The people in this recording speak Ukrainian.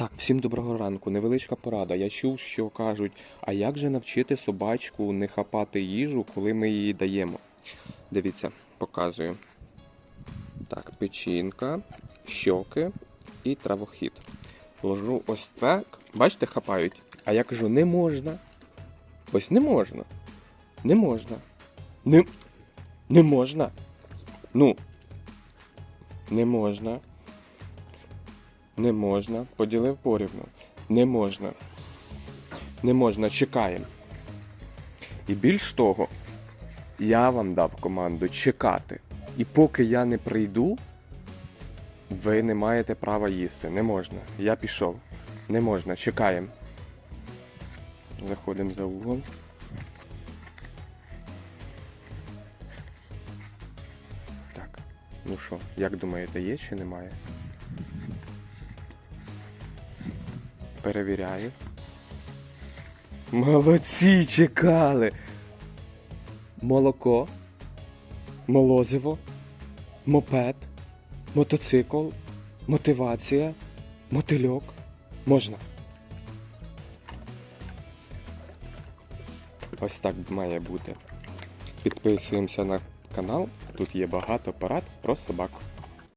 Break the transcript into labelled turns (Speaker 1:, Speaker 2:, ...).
Speaker 1: Так, всім доброго ранку. Невеличка порада. Я чув, що кажуть, а як же навчити собачку не хапати їжу, коли ми її даємо? Дивіться, показую. Так, печінка, щоки і травохід. Ложу ось так. Бачите, хапають. А я кажу, не можна. Ось не можна. Не можна. Не, не можна. Ну. Не можна. Не можна. Поділив порівну. Не можна. Не можна. Чекаємо. І більш того, я вам дав команду чекати. І поки я не прийду, ви не маєте права їсти. Не можна. Я пішов. Не можна. Чекаємо. Заходимо за угол. Так. Ну що, як думаєте, є чи немає? Перевіряю. Молодці, чекали. Молоко, молозиво, мопед, мотоцикл, мотивація, мотильок. Можна. Ось так має бути. Підписуємося на канал. Тут є багато порад про собак.